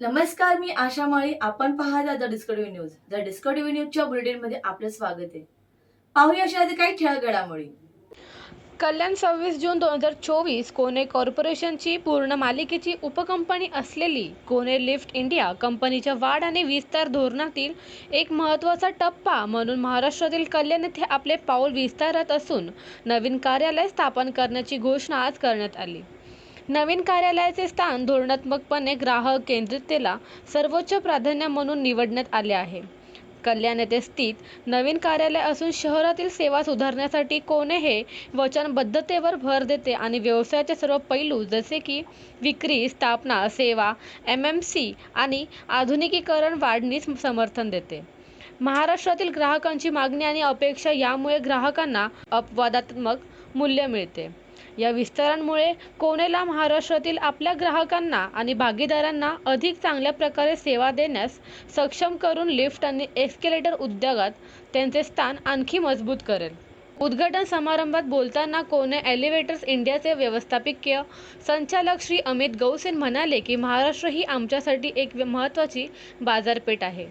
नमस्कार मी आशा माळी. आपण पाहता the Discovery news. The Discovery न्यूजच्या बुलेटिनमध्ये आपलं स्वागत आहे. पाहूया अशा काही ठळक घडामोडी कल्याण सव्वीस जून दोन हजार चोवीस कोणे कॉर्पोरेशनची पूर्ण मालिकेची उपकंपनी असलेली कोणे लिफ्ट इंडिया कंपनीच्या वाढ आणि विस्तार धोरणातील एक महत्त्वाचा टप्पा म्हणून महाराष्ट्रातील कल्याण येथे आपले पाऊल विस्तारत असून नवीन कार्यालय स्थापन करण्याची घोषणा आज करण्यात आली. नवीन कार्यालयाचे स्थान धोरणात्मकपणे ग्राहक केंद्रिततेला सर्वोच्च प्राधान्य म्हणून निवडण्यात आले आहे. कल्याण येथे स्थित नवीन कार्यालय असून शहरातील सेवा सुधारण्यासाठी कोणे हे वचनबद्धतेवर भर देते आणि व्यवसायाचे सर्व पैलू जसे की विक्री स्थापना सेवा एम एम सी आणि आधुनिकीकरण वाढणीस समर्थन देते. महाराष्ट्रातील ग्राहकांची मागणी आणि अपेक्षा यामुळे ग्राहकांना अपवादात्मक मूल्य मिळते. या विस्तारांमुळे कोनेला महाराष्ट्रातील आपल्या ग्राहकांना आणि भागीदारांना अधिक चांगल्या प्रकारे सेवा देण्यास सक्षम करून लिफ्ट आणि एस्केलेटर उद्योगात त्यांचे स्थान आणखी मजबूत करेल. उद्घाटन समारंभात बोलताना कोने एलिव्हेटर्स इंडियाचे व्यवस्थापकीय संचालक श्री अमित गौसेन म्हणाले की महाराष्ट्र ही आमच्यासाठी एक महत्त्वाची बाजारपेठ आहे.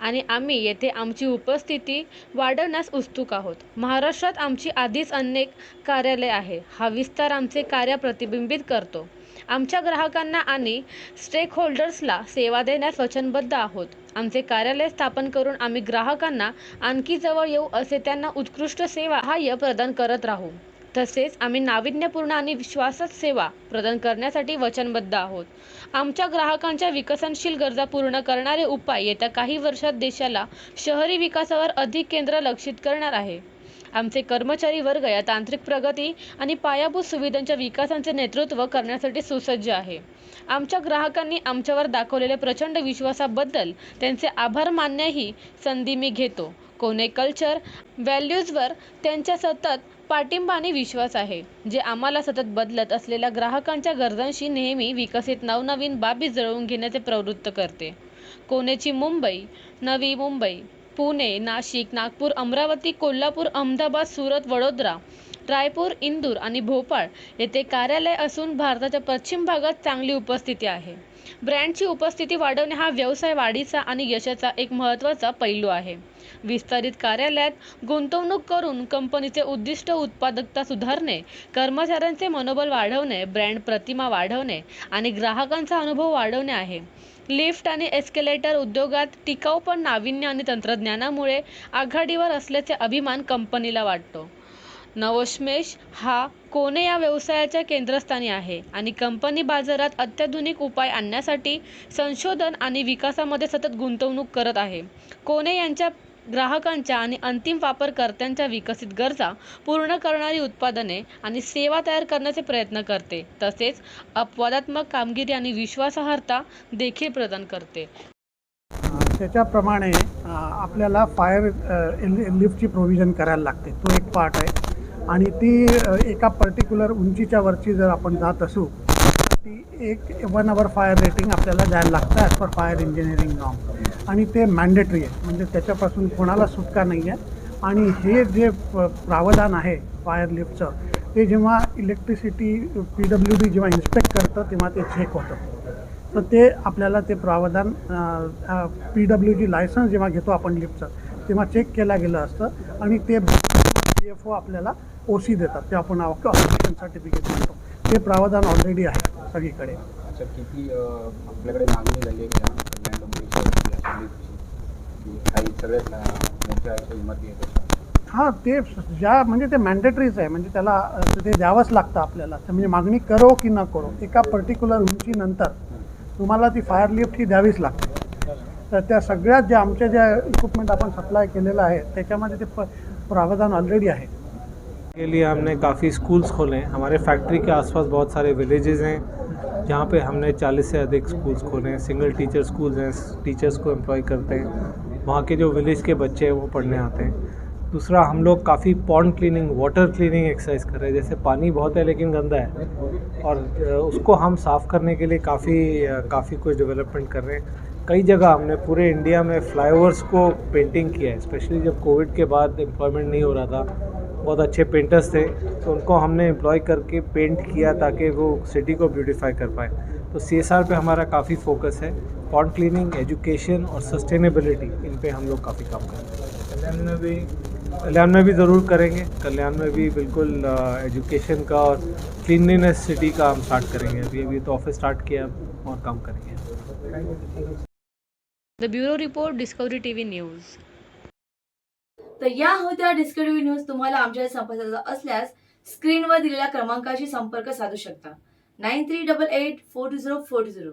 आणि आम्ही येथे आमची उपस्थिती वाढवण्यास उत्सुक आहोत. महाराष्ट्रात आमची आधीच अनेक कार्यालय आहे. हा विस्तार आमचे कार्य प्रतिबिंबित करतो. आमच्या ग्राहकांना आणि स्टेकहोल्डर्सला सेवा देण्यास वचनबद्ध आहोत. आमचे कार्यालय स्थापन करून आम्ही ग्राहकांना आणखी जवळ येऊ असे त्यांना उत्कृष्ट सेवा सहाय्य प्रदान करत राहू. तसेच आम्ही नाविन्यपूर्ण आणि विश्वासात सेवा प्रदान करण्यासाठी वचनबद्ध आहोत. आमच्या ग्राहकांच्या विकसनशील गरजा पूर्ण करणारे उपाय येत्या काही वर्षात देशाला शहरी विकासावर अधिक केंद्र लक्षित करणार आहे. आमचे कर्मचारी वर्ग या तांत्रिक प्रगती आणि पायाभूत सुविधांच्या विकासाचे नेतृत्व करण्यासाठी सुसज्ज आहे. आमच्या ग्राहकांनी आमच्यावर दाखवलेल्या प्रचंड विश्वासाबद्दल त्यांचे आभार मानण्याही संधी मी घेतो. कोणे कल्चर व्हॅल्यूजवर त्यांच्या सतत पाठिंबा आणि विश्वास आहे जे आम्हाला सतत बदलत असलेल्या ग्राहकांच्या गरजांशी नेहमी विकसित नवनवीन बाबी जुळवून घेण्याचे प्रवृत्त करते. कोनेची मुंबई नवी मुंबई. पुणे नाशिक नागपूर अमरावती कोल्हापूर अहमदाबाद सुरत वडोदरा रायपूर इंदूर आणि भोपाळ येथे कार्यालय असून भारताच्या पश्चिम भागात चांगली उपस्थिती आहे. ब्रँडची उपस्थिती वाढवणे हा व्यवसाय वाढीचा आणि यशाचा एक महत्त्वाचा पैलू आहे. विस्तारित कार्यालयात गुंतवणूक करून कंपनीचे उद्दिष्ट उत्पादकता सुधारणे कर्मचाऱ्यांचे मनोबल वाढवणे ब्रँड प्रतिमा वाढवणे आणि ग्राहकांचा अनुभव वाढवणे आहे. लिफ्ट आणि एस्केलेटर उद्योगात टिकाऊ पण नाविन्य आणि तंत्रज्ञानामुळे आघाडीवर असल्याचे अभिमान कंपनीला वाटतो. नवोन्मेष हा कोणे या व्यवसायाच्या केंद्रस्थानी आहे आणि कंपनी बाजारात अत्याधुनिक उपाय आणण्यासाठी संशोधन आणि विकासामध्ये सतत गुंतवणूक करत आहे. कोणे यांच्या ग्राहकांच्या आणि अंतिम वापरकर्त्यांच्या विकसित गरजा पूर्ण करणारी उत्पादने आणि सेवा तयार करण्याचे प्रयत्न करते. तसेच अपवादात्मक कामगिरी आणि विश्वासार्हता देखील प्रदान करते. त्याच्याप्रमाणे आपल्याला फायर लिफ्टची प्रोव्हिजन करायला लागते. तो एक पार्ट आहे. आणि ती एका पर्टिक्युलर उंचीच्या वरची जर आपण जात असू ती एक वन अवर फायर रेटिंग आपल्याला द्यायला लागतं as per fire engineering norm आणि ते मॅन्डेटरी आहे. म्हणजे त्याच्यापासून कोणाला सुटका नाही आहे. आणि हे जे प- प्रावधान आहे फायर लिफ्टचं ते जेव्हा इलेक्ट्रिसिटी पी डब्ल्यू डी जेव्हा इन्स्पेक्ट करतं तेव्हा ते चेक होतं. तर ते आपल्याला ते प्रावधान पी डब्ल्यू डी लायसन्स जेव्हा घेतो आपण लिफ्टचं तेव्हा चेक केलं गेलं असतं. आणि ते पी एफ ओ आपल्याला ओ सी देतात. ते आपण ऑक्युपेशन सर्टिफिकेट देतो ते प्रावधान ऑलरेडी आहे सगळीकडे. किती आपल्याकडे मागणी झाली आहे का कल्याण डोंबिवली शहराची अशा लिफ्टची की काही सगळ्यात मोठ्या इमारती आहेत. हां ते ज्या म्हणजे ते मॅन्डेटरीच आहे. म्हणजे त्याला ते द्यावंच लागतं आपल्याला. तर म्हणजे मागणी करो की न करो एका पर्टिक्युलर उंचीनंतर तुम्हाला ती फायर लिफ्ट ही द्यावीच लागते. तर त्या सगळ्यात ज्या आमच्या ज्या इक्विपमेंट आपण सप्लाय केलेलं आहे त्याच्यामध्ये ते प प्रावधान ऑलरेडी आहे. के लिए हमने काफ़ी स्कूल्स खोले हैं। हमारे फैक्ट्री के आसपास बहुत सारे विलेजेस हैं जहाँ पे हमने 40 से अधिक स्कूल्स खोले हैं। सिंगल टीचर स्कूल्स हैं टीचर्स को एम्प्लॉय करते हैं। वहाँ के जो विलेज के बच्चे हैं, वो पढ़ने आते हैं। दूसरा, हम लोग काफ़ी pond cleaning water cleaning exercise कर रहे हैं। जैसे पानी बहुत है, लेकिन गंदा है। और उसको हम साफ़ करने के लिए काफ़ी काफ़ी कुछ डेवलपमेंट कर रहे हैं। कई जगह हमने पूरे इंडिया में फ्लाईओवर्स को पेंटिंग किया है। स्पेशली जब कोविड के बाद एम्प्लॉयमेंट नहीं हो रहा था, बहुत अच्छे पेंटर्स थे तो उनको हमने एम्प्लॉय करके पेंट किया ताकि वो सिटी को ब्यूटीफाई कर पाए। तो सी पे हमारा काफ़ी फोकस है। पॉन्ड क्लीनिंग एजुकेशन और सस्टेनेबिलिटी इन पे हम लोग काफ़ी काम कर रहे हैं। कल्याण में भी कल्याण में भी ज़रूर करेंगे। कल्याण में भी बिल्कुल एजुकेशन का और क्लीनलीनेस सिटी का हम स्टार्ट करेंगे। अभी अभी तो ऑफ़िस स्टार्ट किया और काम करेंगे। The bureau report Discovery T V news तर या होत्या डिस्कवरी न्यूज़ तुम्हाला आमच्या संपर्काचा असल्यास स्क्रीनवर दिलेल्या क्रमांकाशी संपर्क साधू शकता. Nine three double eight four two zero four two zero.